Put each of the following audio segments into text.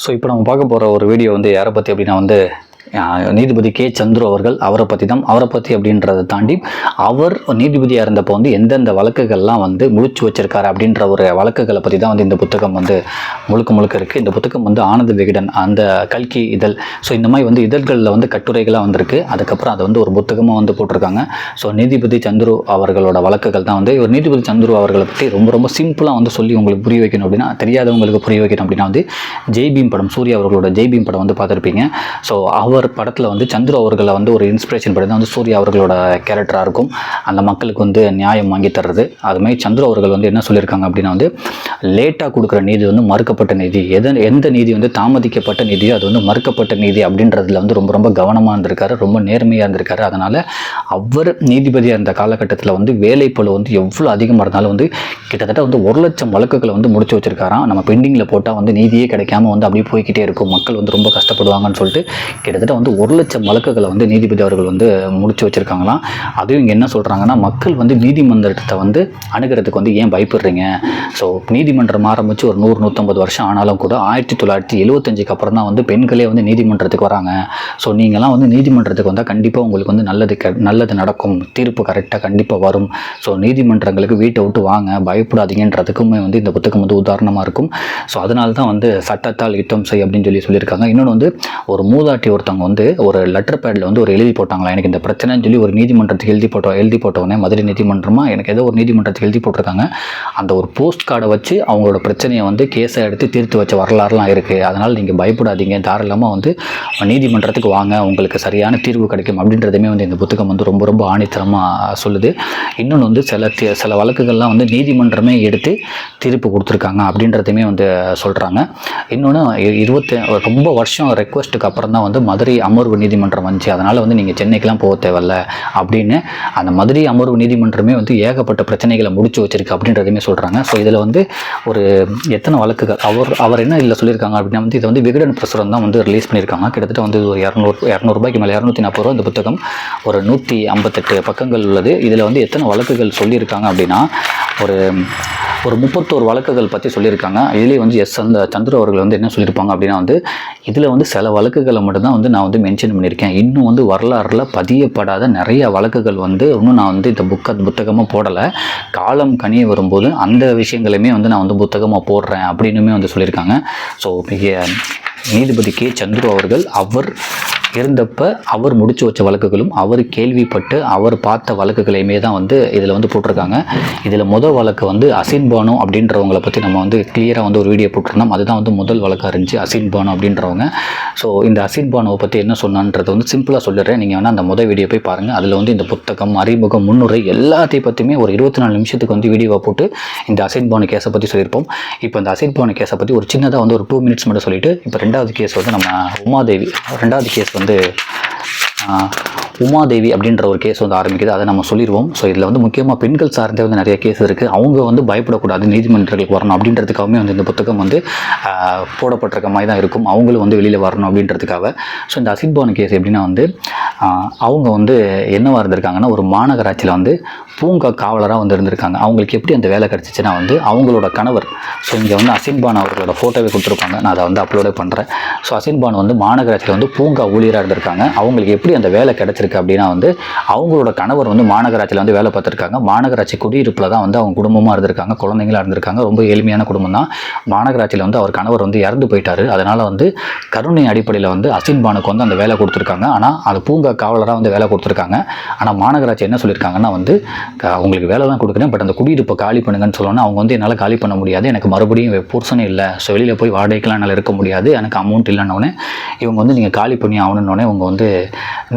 So இப்போ நம்ம பார்க்க போகிற ஒரு வீடியோ வந்து யாரை பற்றி அப்படின்னா வந்து நீதிபதி கே. சந்துரு அவர்கள் அவரை பற்றி தான் அவரை பற்றி அப்படின்றத தாண்டி அவர் நீதிபதியாக இருந்தப்போ வந்து எந்தெந்த வழக்குகள்லாம் வந்து முழிச்சு வச்சிருக்காரு அப்படின்ற ஒரு வழக்குகளை பற்றி தான் வந்து இந்த புத்தகம் வந்து முழுக்க முழுக்க இருக்குது இந்த புத்தகம் வந்து ஆனந்த விகடன் அந்த கல்கி இதழ். ஸோ இந்த மாதிரி வந்து இதழ்களில் வந்து கட்டுரைகளாக வந்திருக்கு. அதுக்கப்புறம் அதை வந்து ஒரு புத்தகமாக வந்து போட்டிருக்காங்க. ஸோ நீதிபதி சந்துரு அவர்களோட வழக்குகள் தான் வந்து ஒரு நீதிபதி சந்துரு அவர்களை பற்றி ரொம்ப ரொம்ப சிம்பிளாக வந்து சொல்லி உங்களுக்கு புரிய வைக்கணும் அப்படின்னா தெரியாதவங்களுக்கு புரிய வைக்கணும் அப்படின்னா வந்து ஜெய்பீம் படம் சூர்யா அவர்களோட ஜெய்பீம் படம் வந்து பார்த்துருப்பீங்க. ஸோ அவர் படத்தில் வந்து சந்துரு அவர்களை வந்து ஒரு இன்ஸ்பிரேஷன் படி தான் வந்து சூர்யா அவர்களோட கேரக்டராக இருக்கும். அந்த மக்களுக்கு வந்து நியாயம் வாங்கி தர்றது. அதுமாதிரி சந்துரு அவர்கள் வந்து என்ன சொல்லியிருக்காங்க அப்படின்னா வந்து லேட்டாக கொடுக்குற நீதி வந்து மறுக்கப்பட்ட நீதி. எது எந்த நீதி வந்து தாமதிக்கப்பட்ட நீதியோ அது வந்து மறுக்கப்பட்ட நீதி அப்படின்றதுல வந்து ரொம்ப ரொம்ப கவனமாக இருந்திருக்காரு. ரொம்ப நேர்மையாக இருந்திருக்காரு. அதனால் அவர் நீதிபதியாக இருந்த காலகட்டத்தில் வந்து வேலைப்பளு வந்து எவ்வளோ அதிகமாக இருந்தாலும் வந்து கிட்டத்தட்ட வந்து ஒரு லட்சம் வழக்குகளை வந்து முடிச்சு வச்சிருக்காராம். நம்ம பெண்டிங்கில் போட்டால் வந்து நீதியே கிடைக்காம வந்து அப்படியே போய்கிட்டே இருக்கும். மக்கள் வந்து ரொம்ப கஷ்டப்படுவாங்கன்னு சொல்லிட்டு கிட்டத்தட்ட வந்து ஒரு லட்சம் வழக்குகளை வந்து நீதிபதி அவர்கள் வந்து முடிச்சு வச்சிருக்காங்களாம். அதுவும் இங்கே என்ன சொல்கிறாங்கன்னா மக்கள் வந்து நீதிமன்றத்தை வந்து அணுகிறதுக்கு வந்து ஏன் பயப்படுறீங்க? ஸோ நீதிமன்றம் ஆரம்பித்து ஒரு நூறு நூற்றம்பது வருஷம் ஆனாலும் கூட ஆயிரத்தி தொள்ளாயிரத்தி எழுபத்தஞ்சுக்கு அப்புறம் தான் வந்து பெண்களே வந்து நீதிமன்றத்துக்கு வராங்க. ஸோ நீங்களாம் வந்து நீதிமன்றத்துக்கு வந்தால் கண்டிப்பாக உங்களுக்கு வந்து நல்லது க நல்லது நடக்கும். தீர்ப்பு கரெக்டாக கண்டிப்பாக வரும். ஸோ நீதிமன்றங்களுக்கு வீட்டை விட்டு வாங்க பயப்படாதீங்கன்றதுக்குமே வந்து இந்த புத்தகம் வந்து உதாரணமாக இருக்கும். ஸோ அதனால தான் வந்து சட்டத்தால் யுத்தம் செய் அப்படின்னு சொல்லி சொல்லியிருக்காங்க. இன்னொன்று வந்து ஒரு மூதாட்டி ஒருத்தவங்க வந்து ஒரு லெட்டர் பேடில் வந்து ஒரு எழுதி போட்டாங்களா? எனக்கு இந்த பிரச்சனைன்னு சொல்லி ஒரு நீதிமன்றத்துக்கு எழுதி போட்டோம் எழுதி போட்டவுடனே மதுரை நீதிமன்றமா? எனக்கு ஏதோ ஒரு நீதிமன்றத்துக்கு எழுதி போட்டிருக்காங்க. அந்த ஒரு போஸ்ட் கார்டை வச்சு அவங்களோட பிரச்சனையை வந்து கேஸை எடுத்து தீர்த்து வச்ச வரலாறுலாம் இருக்குது அதனால் நீங்கள் பயப்படாதீங்க. தாராளமாக வந்து நீதிமன்றத்துக்கு வாங்க. உங்களுக்கு சரியான தீர்வு கிடைக்கும் அப்படின்றதுமே வந்து இந்த புத்தகம் வந்து ரொம்ப ரொம்ப ஆணித்தரமாக சொல்லுது. இன்னொன்று வந்து சில சில வழக்குகள்லாம் வந்து நீதிமன்றமே எடுத்து தீர்ப்பு கொடுத்துருக்காங்க அப்படின்றதுமே வந்து சொல்கிறாங்க இன்னொன்று இருபத்தி ரொம்ப வருஷம் ரெக்வஸ்ட்டுக்கு அப்புறம் தான் வந்து மதுரை அமர்வு நீதிமன்றம் வந்துச்சு. அதனால் வந்து நீங்கள் சென்னைக்கெலாம் போக தேவையில்ல அப்படின்னு அந்த மதுரை அமர்வு நீதிமன்றமே வந்து ஏகப்பட்ட பிரச்சனைகளை முடிச்சு வச்சிருக்கு அப்படின்றதையுமே சொல்கிறாங்க ஸோ இதில் வந்து ஒரு எத்தனை வழக்குகள்? அவர் அவர் என்ன இதில் சொல்லியிருக்காங்க அப்படின்னா வந்து இதை வந்து விகடன் பிரசுரம் தான் வந்து ரிலீஸ் பண்ணியிருக்காங்க. கிட்டத்தட்ட வந்து ஒரு இரநூறு இரநூறுபாய்க்கு மேலே இரநூத்தி நாற்பது ரூபா இந்த புத்தகம் ஒரு நூற்றி ஐம்பத்தெட்டு பக்கங்கள் உள்ளது. இதில் வந்து எத்தனை வழக்குகள் சொல்லியிருக்காங்க அப்படின்னா ஒரு ஒரு முப்பத்தோரு வழக்குகள் பற்றி சொல்லியிருக்காங்க. இதுலேயே வந்து எஸ் அந்த சந்திர அவர்கள் வந்து என்ன சொல்லியிருப்பாங்க அப்படின்னா வந்து இதில் வந்து சில வழக்குகளை மட்டும்தான் வந்து நான் வந்து மென்ஷன் பண்ணியிருக்கேன். இன்னும் வந்து வரலாறுல பதியப்படாத நிறைய வழக்குகள் வந்து இன்னும் நான் வந்து இந்த புக்க புத்தகமாக போடலை. காலம் கனிய வரும்போது அந்த விஷயங்களையுமே வந்து நான் வந்து புத்தகமாக போடுறேன் அப்படின்னுமே வந்து சொல்லியிருக்காங்க. ஸோ மிக நீதிபதி கே. சந்துரு அவர்கள் அவர் இருந்தப்ப அவர் முடிச்சு வச்ச வழக்குகளும் அவர் கேள்விப்பட்டு அவர் பார்த்த வழக்குகளையுமே தான் வந்து இதில் வந்து போட்டிருக்காங்க. இதில் முதல் வழக்கு வந்து அசின் பானு அப்படின்றவங்களை பற்றி நம்ம வந்து கிளியராக வந்து ஒரு வீடியோ போட்டிருந்தோம். அதுதான் வந்து முதல் வழக்காக இருந்துச்சு அசின் பானு அப்படின்றவங்க. ஸோ இந்த அசின் பானுவை பற்றி என்ன சொன்னான்றது வந்து சிம்பிளாக சொல்லிடுறேன். நீங்கள் வேணால் அந்த முதல் வீடியோ போய் பாருங்கள் அதில் வந்து இந்த புத்தகம் அறிமுகம் முன்னுரை எல்லாத்தையும் பற்றியுமே ஒரு இருபத்தி நாலு நிமிஷத்துக்கு வந்து வீடியோவை போட்டு இந்த அசின் பானு கேஸை பற்றி சொல்லியிருப்போம். இப்போ இந்த அசின் பானு கேஸை பற்றி ஒரு சின்னதாக வந்து ஒரு டூ மினிட்ஸ் மட்டும் சொல்லிட்டு இப்போ ரெண்டாவது கேஸ் வந்து நம்ம உமாதேவி ரெண்டாவது கேஸ் வந்து ஆஹ், உமாதேவி அப்படின்ற ஒரு கேஸ் வந்து ஆரம்பிக்குது. அதை நம்ம சொல்லிடுவோம் ஸோ இதில் வந்து முக்கியமாக பெண்கள் சார்ந்தே வந்து நிறைய கேஸ் இருக்குது அவங்க வந்து பயப்படக்கூடாது. நீதிமன்றங்களுக்கு வரணும் அப்படின்றதுக்காகவே வந்து இந்த புத்தகம் வந்து போடப்பட்டிருக்க மாதிரி தான் இருக்கும். அவங்களும் வந்து வெளியில் வரணும் அப்படின்றதுக்காக. ஸோ இந்த அசித்பானு கேஸ் எப்படின்னா வந்து அவங்க வந்து என்னவாக இருந்திருக்காங்கன்னா ஒரு மாநகராட்சியில் வந்து பூங்கா காவலராக வந்து இருந்திருக்காங்க. அவங்களுக்கு எப்படி அந்த வேலை கிடச்சிச்சின்னா வந்து அவங்களோட கணவர் ஸோ இங்கே வந்து அசின்பான் அவர்களோட ஃபோட்டோவை கொடுத்துருப்பாங்க. நான் அதை வந்து அப்லோடே பண்ணுறேன் ஸோ அசின்பான் வந்து மாநகராட்சியில் வந்து பூங்கா ஊழியராக இருந்திருக்காங்க. அவங்களுக்கு எப்படி அந்த வேலை கிடச்சிருக்கு அப்படின்னா வந்து அவங்களோட கணவர் வந்து மாநகராட்சியில் வந்து வேலை பார்த்துருக்காங்க. மாநகராட்சி குடியிருப்பில் தான் வந்து அவங்க குடும்பமாக இருந்திருக்காங்க குழந்தைங்களா இருந்திருக்காங்க. ரொம்ப எளிமையான குடும்பம் தான். மாநகராட்சியில் வந்து அவர் கணவர் வந்து இறந்து போயிட்டார். அதனால் வந்து கருணை அடிப்படையில் வந்து அசின்பானுக்கு வந்து அந்த வேலை கொடுத்துருக்காங்க. ஆனால் அது பூங்கா காவலராக வந்து வேலை கொடுத்துருக்காங்க. ஆனால் மாநகராட்சி என்ன சொல்லியிருக்காங்கன்னா வந்து அவங்களுக்கு உங்களுக்கு வேலை தான் கொடுக்குறேன். பட் அந்த குடியிருப்பை காலி பண்ணுங்கன்னு சொல்லணும் அவங்க வந்து என்னால் காலி பண்ண முடியாது. எனக்கு மறுபடியும் போர்ஷனே இல்லை. ஸோ வெளியில் போய் வாடகைக்கெலாம் என்னால் இருக்க முடியாது. எனக்கு அமௌண்ட் இல்லைன்னொடனே இவங்க வந்து நீங்கள் காலி பண்ணி ஆகணுன்னொடனே இவங்க வந்து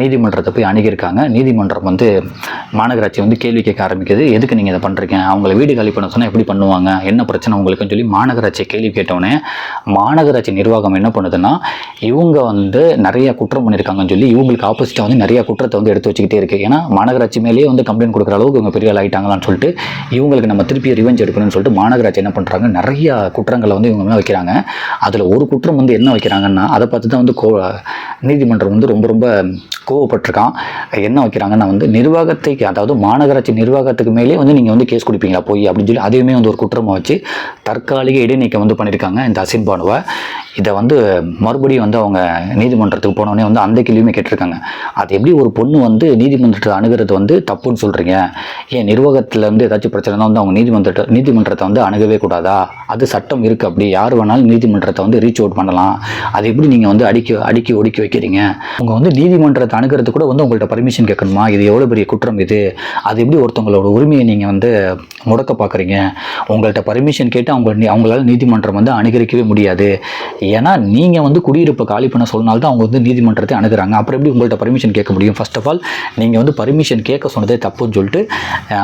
நீதிமன்றத்தை போய் அணுகியிருக்காங்க. நீதிமன்றம் வந்து மாநகராட்சி வந்து கேள்வி கேட்க ஆரம்பிக்குது. எதுக்கு நீங்கள் இதை பண்ணுறீங்க அவங்கள வீடு காலி பண்ண சொன்னால் எப்படி பண்ணுவாங்க? என்ன பிரச்சனை உங்களுக்குன்னு சொல்லி மாநகராட்சி கேள்வி கேட்டோடனே மாநகராட்சி நிர்வாகம் என்ன பண்ணுதுன்னா இவங்க வந்து நிறைய குற்றம் பண்ணியிருக்காங்கன்னு சொல்லி இவங்களுக்கு ஆப்போசிட்டாக வந்து நிறைய குற்றத்தை வந்து எடுத்து வச்சுக்கிட்டே இருக்குது ஏன்னா மாநகராட்சி மேலேயே வந்து கம்ப்ளைண்ட் கொடுக்குற அளவுக்கு இவங்க பெரிய ஆள் ஆயிட்டாங்களான்னு சொல்லிட்டு இவங்களுக்கு நம்ம திருப்பி ரிவெஞ்ச் எடுக்கணும்னு சொல்லிட்டு மாநகராட்சி என்ன பண்ணுறாங்க நிறைய குற்றங்களை வந்து இவங்க மேலே வைக்கிறாங்க. அதில் ஒரு குற்றம் வந்து என்ன வைக்கிறாங்கன்னா அதை பார்த்து தான் வந்து கோ நீதிமன்றம் வந்து ரொம்ப ரொம்ப கோவப்பட்டிருக்கான் என்ன வைக்கிறாங்கன்னா வந்து நிர்வாகத்தை அதாவது மாநகராட்சி நிர்வாகத்துக்கு மேலே வந்து நீங்கள் வந்து கேஸ் கொடுப்பீங்களா போய் அப்படின்னு சொல்லி அதையுமே வந்து ஒரு குற்றமாக வச்சு தற்காலிக இடைநீக்கம் வந்து பண்ணியிருக்காங்க இந்த அசின் பானுவை. இதை வந்து மறுபடியும் வந்து அவங்க நீதிமன்றத்துக்கு போனோடனே வந்து அந்த கேள்வியுமே கேட்டிருக்காங்க. அது எப்படி ஒரு பொண்ணு வந்து நீதிமன்றத்தை அணுகிறது வந்து தப்புன்னு சொல்கிறீங்க ஏன் நிர்வாகத்தில் வந்து ஏதாச்சும் பிரச்சனை வந்து அவங்க நீதிமன்றத்தை நீதிமன்றத்தை வந்து அணுகவே கூடாதா? அது சட்டம் இருக்குது அப்படி யார் வேணாலும் நீதிமன்றத்தை வந்து ரீச் அவுட் பண்ணலாம். அது எப்படி நீங்கள் வந்து அடிக்க அடிக்கி ஒடுக்கி வைக்கிறீங்க? அவங்க வந்து நீதிமன்றத்தை அணுகிறது கூட வந்து உங்கள்கிட்ட பர்மிஷன் கேட்கணுமா? இது எவ்வளோ பெரிய குற்றம் இது? அது எப்படி ஒருத்தவங்களோட உரிமையை நீங்கள் வந்து முடக்க பார்க்குறீங்க? உங்கள்கிட்ட பர்மிஷன் கேட்டு அவங்க நீ- அவங்களால நீதிமன்றம் வந்து அணுகரிக்கவே முடியாது. ஏன்னா நீங்கள் வந்து குடியிருப்பை காலி பண்ண சொன்னால்தான் அவங்க வந்து நீதிமன்றத்தை அணுகிறாங்க. அப்புறம் எப்படி உங்கள்கிட்ட பர்மிஷன் கேட்க முடியும்? ஃபர்ஸ்ட் ஆஃப் ஆல் நீங்கள் வந்து பர்மிஷன் கேட்க சொன்னதே தப்புன்னு சொல்லிட்டு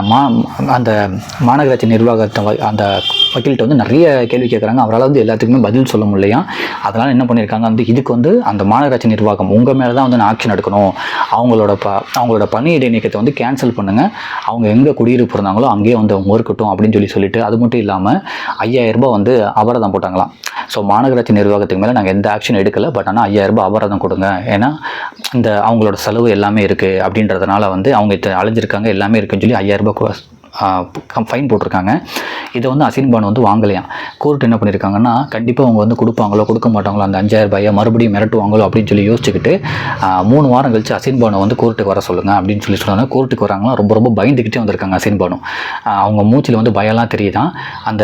மா அந்த மாநகராட்சி நிர்வாகத்தை வ- அந்த வக்கீல்கிட்ட வந்து நிறைய கேள்வி கேட்குறாங்க. அவரால் வந்து எல்லாத்துக்குமே பதில் சொல்ல முடியலையா? அதனால் என்ன பண்ணியிருக்காங்க? வந்து இதுக்கு வந்து அந்த மாநகராட்சி நிர்வாகம் உங்கள் மேலே தான் வந்து நான் ஆக்ஷன் எடுக்கணும். அவங்களோட ப அவங்களோட பணி இடைநீக்கத்தை வந்து கேன்சல் பண்ணுங்கள் அவங்க எங்கே குடியிருப்பு இருந்தாங்களோ அங்கேயே வந்து அவங்க இருக்கட்டும் அப்படின்னு சொல்லி சொல்லிட்டு அது மட்டும் இல்லாமல் ஐயாயிரம் ரூபாய் வந்து அபராதம் போட்டாங்களாம். ஸோ மாநகராட்சி நிர்வாகத்துக்கு மேலே நாங்கள் எந்த ஆக்ஷன் எடுக்கலை பட் ஆனால் ஐயாயிரம் ரூபாய் அபராதம் கொடுங்க. ஏன்னா இந்த அவங்களோட செலவு எல்லாமே இருக்குது அப்படின்றதுனால வந்து அவங்க இத்த அலைஞ்சிருக்காங்க எல்லாமே இருக்குன்னு சொல்லி ஐயாயிரரூபா ஃபைன் போட்டிருக்காங்க. இதை வந்து அசின் பானு வந்து வாங்கலையா கோர்ட் என்ன பண்ணியிருக்காங்கன்னா கண்டிப்பாக அவங்க வந்து கொடுப்பாங்களோ கொடுக்க மாட்டாங்களோ அந்த அஞ்சாயிரம் ரூபாயை மறுபடியும் மிரட்டுவாங்களோ அப்படின்னு சொல்லி யோசிச்சுக்கிட்டு மூணு வாரம் கழிச்சு அசின் பானு வந்து கோர்ட்டுக்கு வர சொல்லுங்கள் அப்படின்னு சொல்லி சொன்னாங்க கோர்ட்டுக்கு வராங்களா ரொம்ப ரொம்ப பயந்துக்கிட்டே வந்திருக்காங்க அசின் பானு. அவங்க மூச்சில் வந்து பயம்லாம் தெரியுதான் அந்த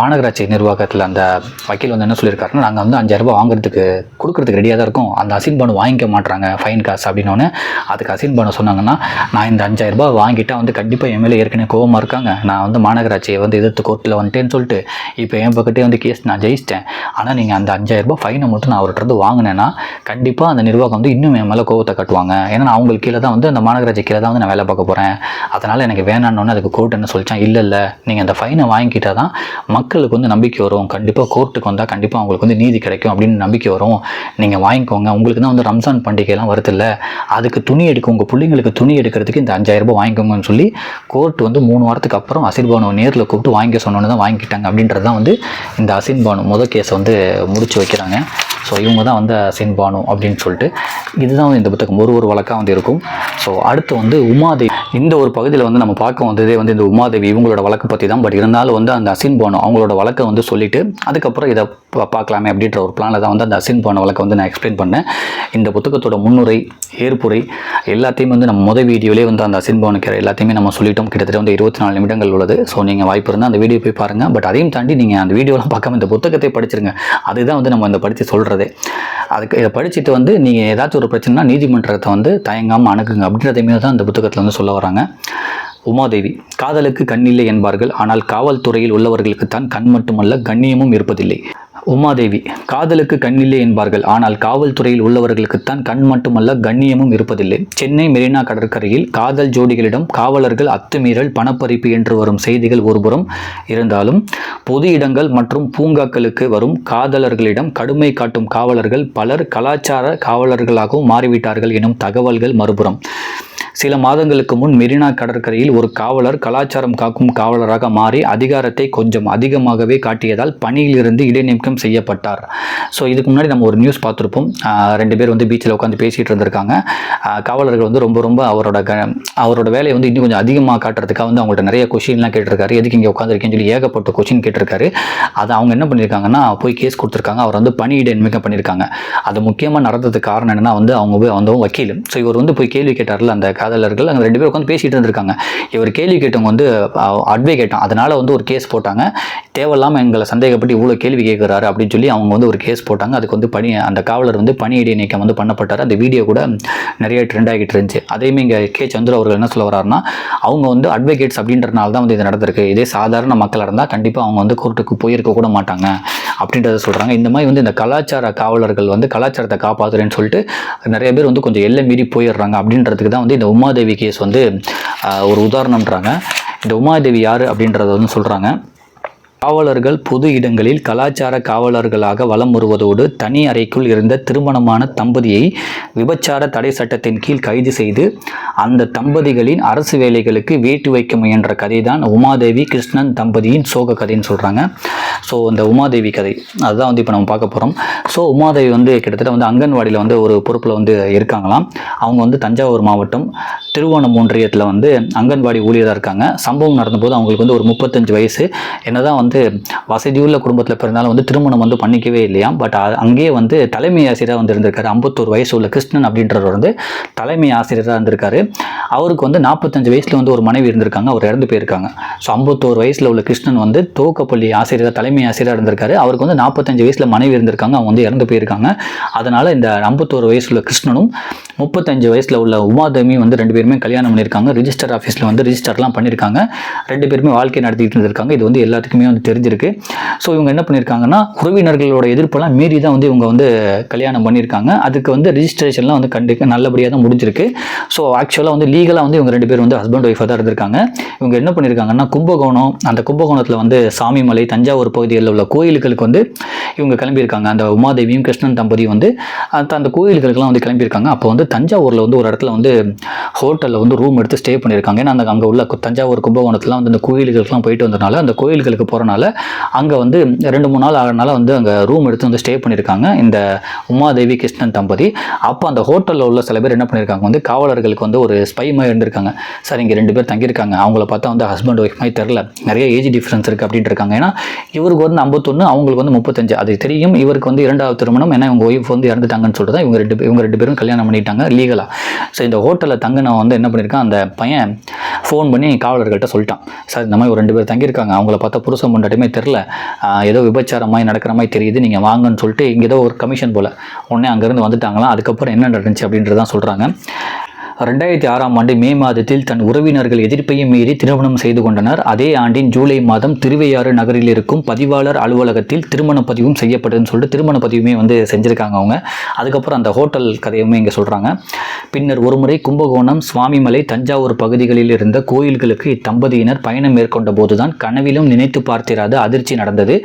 மாநகராட்சி நிர்வாகத்தில் அந்த வக்கீல் வந்து என்ன சொல்லியிருக்காருன்னா நாங்கள் வந்து அஞ்சாயிரம் ரூபாய் வாங்குறதுக்கு கொடுக்குறதுக்கு ரெடியாக தான் இருக்கோம். அந்த அசின் பானு வாங்கிக்க மாட்டுறாங்க ஃபைன் காசு அப்படின்னோடனே அதுக்கு அசின் பானு சொன்னாங்கன்னா நான் இந்த அஞ்சாயிரம் ரூபாய் வாங்கிட்டா வந்து கண்டிப்பாக எம்எல்ஏ மேலே ஏற்கனவே கோவமாக இருக்காங்க. நான் வந்து மாநகராட்சியை வந்து எதிர்த்து கோர்ட்டில் வந்துட்டேன்னு சொல்லிட்டு இப்போ என் பக்கத்தே வந்து கேஸ் நான் ஜெயிச்சிட்டேன். ஆனால் நீங்கள் அந்த அஞ்சாயிரம் ரூபாய் ஃபைனை மட்டும் நான் அவர்கிட்ட வாங்கினேன்னா கண்டிப்பாக அந்த நிர்வாகம் வந்து இன்னும் என் மேலே கோவத்தை கட்டுவாங்க. ஏன்னா நான் அவங்களுக்கு கீழே தான் வந்து அந்த மாநகராட்சி கீழே தான் வந்து நான் வேலை பார்க்க போகிறேன் அதனால் எனக்கு வேணான்னு அதுக்கு கோர்ட் என்ன சொல்லிச்சான் இல்லை இல்லை. நீங்கள் அந்த ஃபைனை வாங்கிக்கிட்டால் தான் மக்களுக்கு வந்து நம்பிக்கை வரும். கண்டிப்பாக கோர்ட்டுக்கு வந்தால் கண்டிப்பாக அவங்களுக்கு வந்து நீதி கிடைக்கும் அப்படின்னு நம்பிக்கை வரும். நீங்கள் வாங்கிக்கோங்க. உங்களுக்கு தான் வந்து ரம்ஜான் பண்டிகைலாம் வருதுல்ல. அதுக்கு துணி எடுக்க உங்கள் பிள்ளைங்களுக்கு துணி எடுக்கிறதுக்கு இந்த அஞ்சாயிரரூபா வாங்கிக்கோங்கன்னு சொல்லி கோர்ட் வந்து மூணு வாரத்துக்கு அப்புறம் அசின் பானுவை நேரில் கூப்பிட்டு வாங்கிக்க சொன்னோன்னு தான் வாங்கிக்கிட்டாங்க அப்படின்றது தான் வந்து இந்த அசின் பானு முதல் கேஸை வந்து முடிச்சு வைக்கிறாங்க. ஸோ இவங்க தான் வந்து அசின் பானு அப்படின்னு சொல்லிட்டு இதுதான் வந்து இந்த புத்தகம். ஒரு ஒரு வழக்காக வந்து இருக்கும். ஸோ அடுத்து வந்து உமாதேவி. இந்த ஒரு பகுதியில் வந்து நம்ம பார்க்க வந்ததே வந்து இந்த உமாதேவி இவங்களோட வழக்கு பற்றி தான். பட் இருந்தாலும் வந்து அந்த அசின் பானு அவங்களோட வழக்கை வந்து சொல்லிட்டு அதுக்கப்புறம் இதை பார்க்கலாமே அப்படின்ற ஒரு பிளானில் தான் வந்து அந்த அசின் பானு வழக்கை வந்து நான் எக்ஸ்பிளைன் பண்ணேன். இந்த புத்தகத்தோட முன்னுரை ஏற்புரை எல்லாத்தையும் வந்து நம்ம முதல் வீடியோலேயே வந்து அந்த அசின் பானுக்கிற எல்லாத்தையுமே நம்ம சொல்லிட்டோம். கிட்டத்தட்ட வந்து இருபத்தி நாலு நிமிடங்கள் உள்ளது. ஸோ நீங்கள் வாய்ப்பு இருந்தால் அந்த வீடியோ போய் பாருங்கள் பட் அதையும் தாண்டி நீங்கள் அந்த வீடியோலாம் பார்க்காம இந்த புத்தகத்தை படிச்சிருங்க. அதுதான் வந்து நம்ம இந்த படித்து சொல்கிறதே அதுக்கு இதை படிச்சுட்டு வந்து நீங்கள் ஏதாச்சும் ஒரு பிரச்சனைனா நீதிமன்றத்தை வந்து தயங்காமல் அணுகுங்க. அப்படின்றதையுமே தான் இந்த புத்தகத்தில் வந்து சொல்ல வராங்க. உமாதேவி காதலுக்கு கண்ணில்லை என்பார்கள். ஆனால் காவல்துறையில் உள்ளவர்களுக்குத்தான் கண் மட்டுமல்ல கண்ணியமும் இருப்பதில்லை. உமாதேவி காதலுக்கு கண்ணில்லை என்பார்கள். ஆனால் காவல்துறையில் உள்ளவர்களுக்குத்தான் கண் மட்டுமல்ல கண்ணியமும் இருப்பதில்லை. சென்னை மெரினா கடற்கரையில் காதல் ஜோடிகளிடம் காவலர்கள் அத்துமீறல் பணப்பறிப்பு என்று வரும் செய்திகள் ஒருபுறம் இருந்தாலும் பொது இடங்கள் மற்றும் பூங்காக்களுக்கு வரும் காதலர்களிடம் கடுமை காட்டும் காவலர்கள் பலர் கலாச்சார காவலர்களாகவும் மாறிவிட்டார்கள் எனும் தகவல்கள் மறுபுறம். சில மாதங்களுக்கு முன் மெரினா கடற்கரையில் ஒரு காவலர் கலாச்சாரம் காக்கும் காவலராக மாறி அதிகாரத்தை கொஞ்சம் அதிகமாகவே காட்டியதால் பணியிலிருந்து இடைநீக்கம் செய்யப்பட்டார். ஸோ இதுக்கு முன்னாடி நம்ம ஒரு நியூஸ் பார்த்துருப்போம். ரெண்டு பேர் வந்து பீச்சில் உட்காந்து பேசிகிட்டு இருந்திருக்காங்க. காவலர்கள் வந்து ரொம்ப ரொம்ப அவரோட க அவரோட வேலையை வந்து இன்னும் கொஞ்சம் அதிகமாக காட்டுறதுக்காக வந்து அவங்கள்ட்ட நிறைய கொஷின்லாம் கேட்டிருக்காரு. எதுக்கு இங்கே உட்காந்துருக்கேன்னு சொல்லி ஏகப்பட்ட கொஷின் கேட்டிருக்காரு. அதை அவங்க என்ன பண்ணியிருக்காங்கன்னா போய் கேஸ் கொடுத்துருக்காங்க. அவர் வந்து பணி இடைநீக்கம் பண்ணியிருக்காங்க. அது முக்கியமாக நடந்ததுக்கு காரணம் என்னன்னா வந்து அவங்க போய் வந்து வக்கீல். ஸோ இவர் வந்து போய் கேள்வி கேட்டார்ல அந்த காதலர்கள் அங்கே ரெண்டு பேர் உட்காந்து பேசிட்டு இருந்திருக்காங்க. இவர் கேள்வி கேட்டவங்க வந்து அட்வொகேட்டான் அதனால வந்து ஒரு கேஸ் போட்டாங்க. தேவையில்லாமல் எங்களை சந்தேகப்பட்டு இவ்வளோ கேள்வி கேட்குறாரு அப்படின்னு சொல்லி அவங்க வந்து ஒரு கேஸ் போட்டாங்க. அதுக்கு வந்து பணி அந்த காவலர் வந்து பணி இடைநீக்கம் வந்து பண்ணப்பட்டார். அந்த வீடியோ கூட நிறைய ட்ரெண்ட் ஆகிட்டு இருந்துச்சு. அதேமே இங்கே கே. சந்திர அவர்கள் என்ன சொல்ல வர்றாருன்னா அவங்க வந்து அட்வொகேட்ஸ் அப்படின்றனால தான் வந்து இது நடந்திருக்கு. இதே சாதாரண மக்களாக இருந்தால் கண்டிப்பாக அவங்க வந்து கோர்ட்டுக்கு போயிருக்க கூட மாட்டாங்க அப்படின்றத சொல்கிறாங்க இந்த மாதிரி வந்து இந்த கலாச்சார காவலர்கள் வந்து கலாச்சாரத்தை காப்பாற்றுறேன்னு சொல்லிட்டு நிறைய பேர் வந்து கொஞ்சம் எல்லை மீறி போயிடுறாங்க அப்படின்றதுக்கு தான் வந்து இந்த உமாதேவி கேஸ் வந்து ஒரு உதாரணம்ன்றாங்க. இந்த உமாதேவி யார் அப்படின்றத வந்து சொல்கிறாங்க காவலர்கள் பொது இடங்களில் கலாச்சார காவலர்களாக வலம் வருவதோடு தனி அறைக்குள் இருந்த திருமணமான தம்பதியை விபச்சார தடை சட்டத்தின் கீழ் கைது செய்து அந்த தம்பதிகளின் அரசு வேலைகளுக்கு வேட்டு வைக்க முயன்ற கதை தான் உமாதேவி கிருஷ்ணன் தம்பதியின் சோக கதைன்னு சொல்கிறாங்க ஸோ இந்த உமாதேவி கதை அதுதான் வந்து இப்போ நம்ம பார்க்க போகிறோம் ஸோ உமாதேவி வந்து கிட்டத்தட்ட வந்து அங்கன்வாடியில் வந்து ஒரு பொறுப்பில் வந்து இருக்காங்களாம். அவங்க வந்து தஞ்சாவூர் மாவட்டம் திருவோணம் ஒன்றியத்தில் வந்து அங்கன்வாடி ஊழியராக இருக்காங்க. சம்பவம் நடந்தபோது அவங்களுக்கு வந்து ஒரு முப்பத்தஞ்சு வயசு. என்னதான் வந்து வந்து வசதியுள்ள குடும்பத்தில் பிறந்தாலும் வந்து திருமணம் வந்து பண்ணிக்கவே இல்லையா? பட் அங்கேயே வந்து தலைமை ஆசிரியராக வந்து இருந்திருக்காரு. ஐம்பத்தோரு வயசு உள்ள கிருஷ்ணன் அப்படின்றவர் வந்து தலைமை ஆசிரியராக இருந்திருக்காரு. அவருக்கு வந்து நாற்பத்தஞ்சு வயசில் வந்து ஒரு மனைவி இருந்திருக்காங்க. அவர் இறந்து போயிருக்காங்க. ஸோ ஐம்பத்தோரு வயசில் உள்ள கிருஷ்ணன் வந்து துவக்கப்பள்ளி ஆசிரியராக தலைமை ஆசிரியராக இருந்திருக்காரு. அவருக்கு வந்து நாற்பத்தஞ்சு வயசில் மனைவி இருந்திருக்காங்க. அவங்க வந்து இறந்து போயிருக்காங்க. அதனால் இந்த ஐம்பத்தோரு வயசுள்ள கிருஷ்ணனும் முப்பத்தஞ்சு வயசில் உள்ள உமாதமி வந்து ரெண்டு பேருமே கல்யாணம் பண்ணியிருக்காங்க. ரிஜிஸ்டர் ஆஃபீஸில் வந்து ரிஜிஸ்டர்லாம் பண்ணியிருக்காங்க. ரெண்டு பேருமே வாழ்க்கை நடத்திட்டு இருந்திருக்காங்க. இது வந்து எல்லாத்துக்குமே வந்து தெரிஞ்சிருக்கு. ஸோ இவங்க என்ன பண்ணியிருக்காங்கன்னா உறவினர்களோட எதிர்ப்பெல்லாம் மீறி தான் வந்து இவங்க வந்து கல்யாணம் பண்ணியிருக்காங்க அதுக்கு வந்து ரிஜிஸ்ட்ரேஷன்லாம் வந்து கண்டிப்பாக நல்லபடியாக தான் முடிஞ்சிருக்கு. ஸோ ஆக்சுவலாக வந்து லீகலாக வந்து இவங்க ரெண்டு பேரும் வந்து ஹஸ்பண்ட் ஒய்ஃபாக தான் இருந்திருக்காங்க. இவங்க என்ன பண்ணியிருக்காங்கன்னா கும்பகோணம் அந்த கும்பகோணத்தில் வந்து சாமிமலை தஞ்சாவூர் பகுதியில் உள்ள கோயில்களுக்கு வந்து இவங்க கிளம்பியிருக்காங்க. அந்த உமாதேவியும் கிருஷ்ணன் தம்பதி வந்து அந்த அந்த கோயில்களுக்கெல்லாம் வந்து கிளம்பியிருக்காங்க. அப்போ வந்து தஞ்சாவூரில் வந்து ஒரு இடத்துல வந்து ஹோட்டலில் வந்து ரூம் எடுத்து ஸ்டே பண்ணியிருக்காங்க. ஏன்னா அந்த அங்கே உள்ள தஞ்சாவூர் கும்பகோணத்துலாம் வந்து அந்த கோயில்களுக்கெல்லாம் போயிட்டு வந்தனால அந்த கோயில்களுக்கு போகிறனால அங்கே வந்து ரெண்டு மூணு நாள் ஆகிறனால வந்து அங்கே ரூம் எடுத்து வந்து ஸ்டே பண்ணியிருக்காங்க. இந்த உமாதேவி கிருஷ்ணன் தம்பதி. அப்போ அந்த ஹோட்டலில் உள்ள சில பேர் என்ன பண்ணியிருக்காங்க? வந்து காவலர்களுக்கு வந்து ஒரு ஸ்பை மாதிரி இருந்திருக்காங்க. சார் இங்கே ரெண்டு பேர் தங்கியிருக்காங்க. அவங்கள பார்த்தா வந்து ஹஸ்பண்ட் ஒய்ஃப் மாதிரி தெரில நிறைய ஏஜ் டிஃப்ரென்ஸ் இருக்குது அப்படின்ட்டு இருக்காங்க. ஏன்னா இவருக்கு வந்து ஐம்பத்தொன்று அவங்களுக்கு வந்து முப்பத்தஞ்சு. அது தெரியும். இவருக்கு வந்து இரண்டாவது திருமணம். ஏன்னா இவங்க ஒய்ஃப் வந்து இறந்துட்டாங்கன்னு சொல்லிட்டு தான் இவங்க ரெண்டு இவங்க ரெண்டு பேரும் கல்யாணம் பண்ணிட்டாங்க லீகலாக ஸோ இந்த ஹோட்டலில் தங்கின வந்து என்ன பண்ணியிருக்கான்? அந்த பையன் ஃபோன் பண்ணி காவலர்கள்ட்ட சொல்லிட்டான். சார் இந்த மாதிரி ஒரு ரெண்டு பேர் தங்கியிருக்காங்க. அவங்கள பார்த்தா புருஷன் முன்னாடியுமே தெரில ஏதோ விபச்சாரம் மாதிரி நடக்கிற மாதிரி தெரியுது நீங்கள் வாங்கன்னு சொல்லிட்டு இங்கே ஏதோ ஒரு கமிஷன் போல். உடனே அங்கேருந்து வந்துட்டாங்களாம். அதுக்கப்புறம் என்ன நடந்துச்சு அப்படின்றதான் சொல்கிறாங்க ரெண்டாயிரத்தி ஆறாம் ஆண்டு மே மாதத்தில் தன் உறவினர்கள் எதிர்ப்பையும் மீறி திருமணம் செய்து கொண்டனர். அதே ஆண்டின் ஜூலை மாதம் திருவையாறு நகரில் இருக்கும் பதிவாளர் அலுவலகத்தில் திருமண பதிவும் செய்யப்பட்டதுன்னு சொல்லிட்டு திருமண பதிவுமே வந்து செஞ்சுருக்காங்க அவங்க. அதுக்கப்புறம் அந்த ஹோட்டல் கதையுமே இங்கே சொல்கிறாங்க பின்னர் ஒருமுறை கும்பகோணம் சுவாமிமலை தஞ்சாவூர் பகுதிகளில் இருந்த கோயில்களுக்கு இத்தம்பதியினர் பயணம் மேற்கொண்ட போதுதான் கனவிலும் நினைத்து பார்த்திராத அதிர்ச்சி நடந்தது.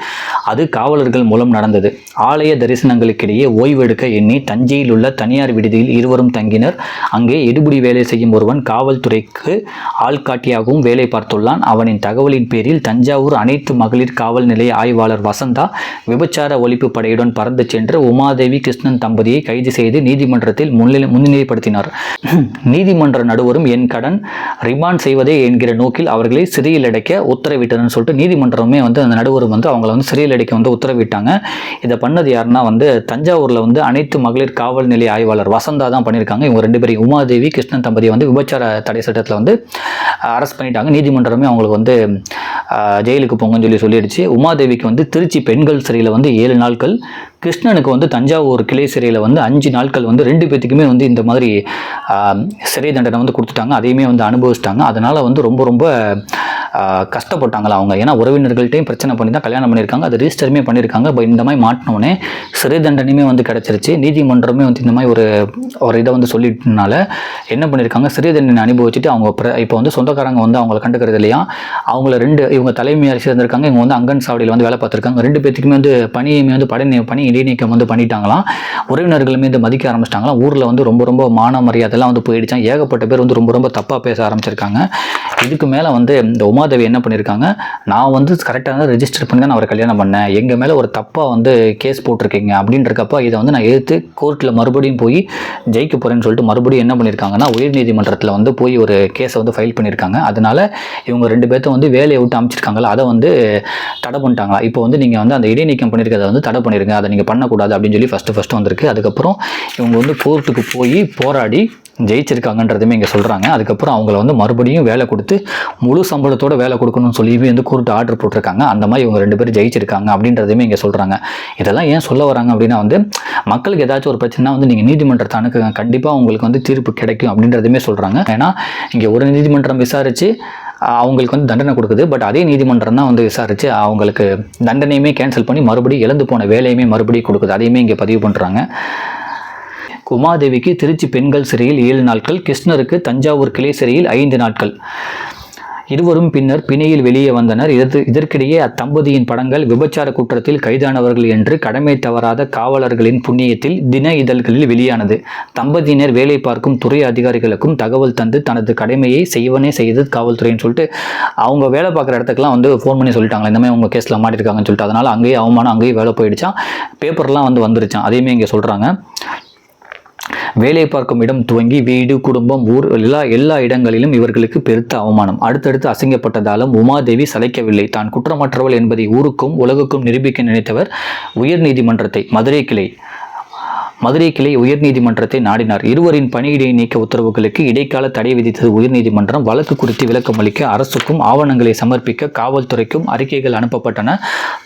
அது காவலர்கள் மூலம் நடந்தது. ஆலய தரிசனங்களுக்கிடையே ஓய்வெடுக்க எண்ணி தஞ்சையில் உள்ள தனியார் விடுதியில் இருவரும் தங்கினர். அங்கே எடுபிடி வேலை செய்யும் ஒருவன் காவல்துறைக்கு ஆள்காட்டியாகவும் வேலை பார்த்துள்ளான். அவனின் தகவலின் பேரில் தஞ்சாவூர் அனைத்து மகளிர் காவல் நிலைய ஆய்வாளர் வசந்தா விபச்சார ஒழிப்பு படையுடன் பறந்து சென்று உமாதேவி கிருஷ்ணன் தம்பதியை கைது செய்து நீதிமன்றத்தில் முன்னிலை முன்னிலைப்படுத்தினார். நீதிமன்ற நடுவரும் என் கடன் ரிமாண்ட் செய்வதே என்கிற நோக்கில் அவர்களை சிறையில் அடைக்க உத்தரவிட்டதுன்னு சொல்லிட்டு நீதிமன்றமே வந்து அந்த நடுவரும் வந்து அவங்கள வந்து சிறையில் அடைக்க வந்து உத்தரவிட்டாங்க. இதை பண்ணது யாருன்னா வந்து தஞ்சாவூரில் வந்து அனைத்து மகளிர் காவல் நிலைய ஆய்வாளர் வசந்தா தான் பண்ணியிருக்காங்க. இவங்க ரெண்டு பேரும் உமாதேவி கிருஷ்ணன் தம்பதியை வந்து விபச்சார தடை சட்டத்தில் வந்து அரெஸ்ட் பண்ணிட்டாங்க. நீதிமன்றமே அவங்களுக்கு வந்து ஜெயிலுக்கு போங்கன்னு சொல்லி சொல்லிடுச்சு. உமாதேவிக்கு வந்து திருச்சி பெண்கள் சிறையில் வந்து ஏழு நாட்கள் கிருஷ்ணனுக்கு வந்து தஞ்சாவூர் கிளை சிறையில் வந்து அஞ்சு நாட்கள் வந்து ரெண்டு பேத்துக்குமே வந்து இந்த மாதிரி சிறை தண்டனை வந்து கொடுத்துட்டாங்க. அதையுமே வந்து அனுபவிச்சிட்டாங்க. அதனால் வந்து ரொம்ப ரொம்ப கஷ்டப்பட்டாங்களா அவங்க. ஏன்னா உறவினர்கள்ட்டையும் பிரச்சனை பண்ணி தான் கல்யாணம் பண்ணியிருக்காங்க. அது ரிஜிஸ்டருமே பண்ணியிருக்காங்க. இப்போ இந்த மாதிரி மாட்டினோடனே சிறை தண்டனையுமே வந்து கிடச்சிருச்சு. நீதிமன்றமே வந்து இந்த மாதிரி ஒரு ஒரு இதை வந்து சொல்லிட்டனால என்ன பண்ணியிருக்காங்க? சிறை தண்டனை அனுபவிச்சுட்டு அவங்க இப்போ வந்து சொந்தக்காரங்க வந்து அவங்கள கண்டுக்கிறது இல்லையா? அவங்கள ரெண்டு இவங்க தலைமையாக சேர்ந்திருக்காங்க இவங்க வந்து அங்கன் சாவடியில் வந்து வேலை பார்த்துருக்காங்க. ரெண்டு பேத்துக்குமே வந்து பணியுமே வந்து படை பணி இடைநீக்கம் வந்து பண்ணிட்டாங்களாம். உறவினர்களுமே மீது மதிக்க ஆரம்பிச்சிட்டாங்களாம். ஊரில் வந்து ரொம்ப ரொம்ப மான மரியாதைலாம் வந்து போயிடுச்சான் ஏகப்பட்ட பேர் வந்து ரொம்ப ரொம்ப தப்பாக பேச ஆரம்பிச்சிருக்காங்க. இதுக்கு மேலே வந்து இந்த உமாதேவி என்ன பண்ணியிருக்காங்க நான் வந்து கரெக்டாக தான் ரெஜிஸ்டர் பண்ணி தான் நான் அவரை கல்யாணம் பண்ணேன். எங்கள் மேலே ஒரு தப்பாக வந்து கேஸ் போட்டிருக்கீங்க அப்படின்றக்கப்ப இதை வந்து நான் எதிர்த்து கோர்ட்டில் மறுபடியும் போய் ஜெயிக்க போகிறேன்னு சொல்லிட்டு மறுபடியும் என்ன பண்ணியிருக்காங்கன்னா உயர்நீதிமன்றத்தில் வந்து போய் ஒரு கேஸை வந்து ஃபைல் பண்ணியிருக்காங்க அதனால இவங்க ரெண்டு பேர்த்த வந்து வேலையை விட்டு அமைச்சிருக்காங்களா அதை வந்து தடை பண்ணிட்டாங்களா? இப்போ வந்து நீங்கள் வந்து அந்த இடைநீக்கம் பண்ணியிருக்கிறத வந்து தடை பண்ணிடுங்க அதை நீங்கள் பண்ணக்கூடாது அப்படின்னு சொல்லி ஃபஸ்ட்டு ஃபஸ்ட்டு வந்திருக்கு. அதுக்கப்புறம் இவங்க வந்து கோர்ட்டுக்கு போய் போராடி ஜெயிச்சிருக்காங்கன்றதுமே இங்கே சொல்கிறாங்க அதுக்கப்புறம் அவங்கள வந்து மறுபடியும் வேலை கொடுத்து முழு சம்பளத்தோட வேலை கொடுக்கணும்னு சொல்லி வந்து கூப்பிட்டு ஆர்டர் போட்டிருக்காங்க? அந்த மாதிரி இவங்க ரெண்டு பேரும் ஜெயிச்சிருக்காங்க அப்படின்றதுமே இங்கே சொல்கிறாங்க இதெல்லாம் ஏன் சொல்ல வராங்க அப்படின்னா வந்து மக்களுக்கு ஏதாச்சும் ஒரு பிரச்சனை வந்து நீங்கள் நீதிமன்றத்தை அணுக்குங்க கண்டிப்பாக உங்களுக்கு வந்து தீர்ப்பு கிடைக்கும் அப்படின்றதுமே சொல்கிறாங்க ஏன்னா இங்கே ஒரு நீதிமன்றம் விசாரித்து அவங்களுக்கு வந்து தண்டனை கொடுக்குது. பட் அதே நீதிமன்றம் தான் வந்து விசாரித்து அவங்களுக்கு தண்டனையுமே கேன்சல் பண்ணி மறுபடியும் இழந்து போன வேலையுமே மறுபடியும் கொடுக்குது. அதையுமே இங்கே பதிவு பண்ணுறாங்க உமாதேவிக்கு திருச்சி பெண்கள் சிறையில் ஏழு நாட்கள் கிருஷ்ணருக்கு தஞ்சாவூர் கிளை சிறையில் ஐந்து நாட்கள். இருவரும் பின்னர் பிணையில் வெளியே வந்தனர். இதற்கு இதற்கிடையே அத்தம்பதியின் படங்கள் விபச்சார குற்றத்தில் கைதானவர்கள் என்று கடமை தவறாத காவலர்களின் புண்ணியத்தில் தின இதழ்களில் வெளியானது. தம்பதியினர் வேலை பார்க்கும் துறை அதிகாரிகளுக்கும் தகவல் தந்து தனது கடமையை செய்வனே செய்து காவல்துறைன்னு சொல்லிட்டு அவங்க வேலை பார்க்குற இடத்துக்குலாம் வந்து ஃபோன் பண்ணி சொல்லிட்டாங்க இந்த மாதிரி உங்கள் கேஸில் மாட்டிருக்காங்கன்னு சொல்லிட்டு. அதனால் அங்கேயே அவமானம் அங்கேயே வேலை போயிடுச்சான் பேப்பர்லாம் வந்து வந்துருச்சான் அதையுமே இங்கே சொல்கிறாங்க வேலை பார்க்கும் இடம் துவங்கி வீடு குடும்பம் ஊர் எல்லா எல்லா இடங்களிலும் இவர்களுக்கு பெருத்த அவமானம். அடுத்தடுத்து அசிங்கப்பட்டதாலும் உமாதேவி சளைக்கவில்லை. தான் குற்றமற்றவள் என்பதை ஊருக்கும் உலகுக்கும் நிரூபிக்க நினைத்தவர் உயர்நீதிமன்றத்தை மதுரை கிளை மதுரை கிளை உயர்நீதிமன்றத்தை நாடினார். இருவரின் பணியிடை நீக்க உத்தரவுகளுக்கு இடைக்கால தடை விதித்தது உயர்நீதிமன்றம் வழக்கு குறித்து விளக்கம் அளிக்க அரசுக்கும் ஆவணங்களை சமர்ப்பிக்க காவல்துறைக்கும் அறிக்கைகள் அனுப்பப்பட்டன.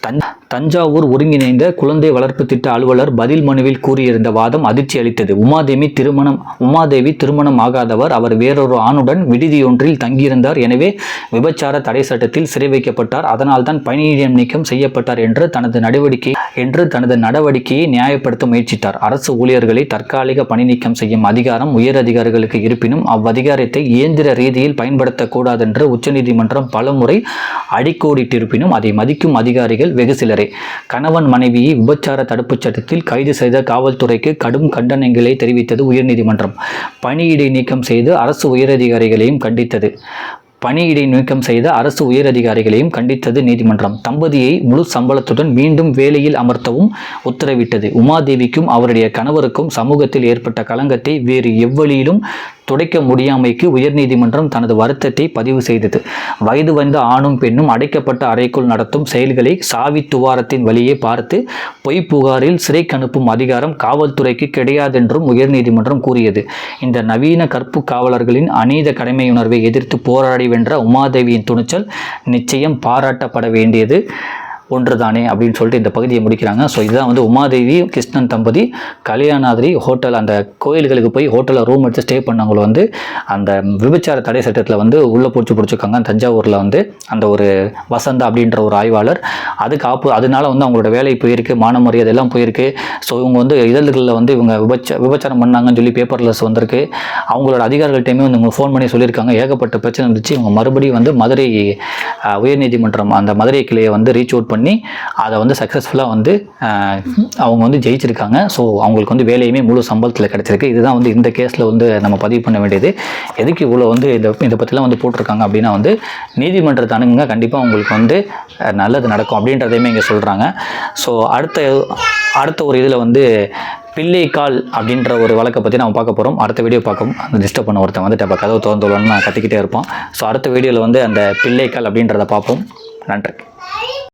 தன் தஞ்சாவூர் ஒருங்கிணைந்த குழந்தை வளர்ப்பு திட்ட அலுவலர் பதில் மனுவில் கூறியிருந்த வாதம் அதிர்ச்சி அளித்தது. உமாதேவி திருமணம் உமாதேவி திருமணம் ஆகாதவர் அவர் வேறொரு ஆணுடன் விடுதியொன்றில் தங்கியிருந்தார். எனவே விபச்சார தடை சட்டத்தில் சிறை வைக்கப்பட்டார். அதனால்தான் பணியிடம் நீக்கம் செய்யப்பட்டார் என்று தனது நடவடிக்கை என்று தனது நடவடிக்கையை நியாயப்படுத்த முயற்சித்தார். அரசு ஊழியர்களை தற்காலிக பணி நீக்கம் செய்யும் அதிகாரம் உயர் அதிகாரிகளுக்கு இருப்பினும் அவ்வதிகாரத்தை இயந்திர ரீதியில் பயன்படுத்தக்கூடாதென்று உச்சநீதிமன்றம் பலமுறை அடிக்கோடிட்டிருப்பினும் அதை மதிக்கும் அதிகாரிகள் வெகு சிலர். கணவன் மனைவியை விபச்சார தடுப்புச் சட்டத்தில் கைது செய்த காவல்துறைக்கு கடும் கண்டனங்களை தெரிவித்தது உயர்நீதிமன்றம். பணியிடை நீக்கம் செய்து அரசு உயரதிகாரிகளையும் கண்டித்தது. பணியிடை நீக்கம் செய்த அரசு உயரதிகாரிகளையும் கண்டித்தது நீதிமன்றம். தம்பதியை முழு சம்பளத்துடன் மீண்டும் வேலையில் அமர்த்தவும் உத்தரவிட்டது. உமாதேவிக்கும் அவருடைய கணவருக்கும் சமூகத்தில் ஏற்பட்ட களங்கத்தை வேறு எவ்வழியிலும் துடைக்க முடியாமைக்கு உயர்நீதிமன்றம் தனது வருத்தத்தை பதிவு செய்தது. வயது வந்த ஆணும் பெண்ணும் அடைக்கப்பட்ட அறைக்குள் நடத்தும் செயல்களை சாவி துவாரத்தின் வழியே பார்த்து பொய் புகாரில் சிறைக்கு அனுப்பும் அதிகாரம் காவல்துறைக்கு கிடையாதென்றும் உயர்நீதிமன்றம் கூறியது. இந்த நவீன கற்பு காவலர்களின் அநீத கடமையுணர்வை எதிர்த்து போராடி வென்ற உமாதேவியின் துணிச்சல் நிச்சயம் பாராட்டப்பட வேண்டியது. ஒன்றுதானே அப்படின்னு சொல்லிட்டு இந்த பகுதியை முடிக்கிறாங்க. ஸோ இதுதான் வந்து உமாதேவி கிருஷ்ணன் தம்பதி கல்யாணாதிரி ஹோட்டல் அந்த கோயில்களுக்கு போய் ஹோட்டலில் ரூம் எடுத்து ஸ்டே பண்ணவங்களை வந்து அந்த விபச்சார தடை சட்டத்தில் வந்து உள்ளே பிடிச்சி பிடிச்சிருக்காங்க. தஞ்சாவூரில் வந்து அந்த ஒரு வசந்தா அப்படின்ற ஒரு ஆய்வாளர். அதுக்கு ஆப்பு அதனால வந்து அவங்களோட வேலை போயிருக்கு மான மரியாதை எல்லாம் போயிருக்கு. ஸோ இவங்க வந்து இதழ்களில் வந்து இவங்க விபச்ச விபச்சாரம் பண்ணாங்கன்னு சொல்லி பேப்பர்லெஸ் வந்திருக்கு. அவங்களோட அதிகாரிகள்கிட்டையுமே வந்து இவங்க ஃபோன் பண்ணி சொல்லியிருக்காங்க. ஏகப்பட்ட பிரச்சனை இருந்துச்சு. இவங்க மறுபடியும் வந்து மதுரை உயர்நீதிமன்றம் அந்த மதுரை கிளையை வந்து ரீச் அவுட் பண்ணி பண்ணி அதை வந்து சக்ஸஸ்ஃபுல்லாக வந்து அவங்க வந்து ஜெயிச்சிருக்காங்க. ஸோ அவங்களுக்கு வந்து வேலையுமே முழு சம்பளத்தில் கிடச்சிருக்கு. இதுதான் வந்து இந்த கேஸில் வந்து நம்ம பதிவு பண்ண வேண்டியது. எதுக்கு இவ்வளோ வந்து இதை இதை பற்றிலாம் வந்து போட்டிருக்காங்க அப்படின்னா வந்து நீதிமன்றத்தை அணுகுங்க கண்டிப்பாக உங்களுக்கு வந்து நல்லது நடக்கும் அப்படின்றதையுமே இங்கே சொல்கிறாங்க ஸோ அடுத்த அடுத்த ஒரு இதில் வந்து பிள்ளைக்கால் அப்படின்ற ஒரு வழக்கை பற்றி நம்ம பார்க்க போகிறோம் அடுத்த வீடியோ பார்க்கும் அந்த டிஸ்டர்ப் பண்ண ஒருத்தன் வந்துட்டு அப்போ கதவு திறந்து நான் கத்திக்கிட்டே இருப்போம் ஸோ அடுத்த வீடியோவில் வந்து அந்த பிள்ளைக்கால் அப்படின்றத பார்ப்போம். நன்றி.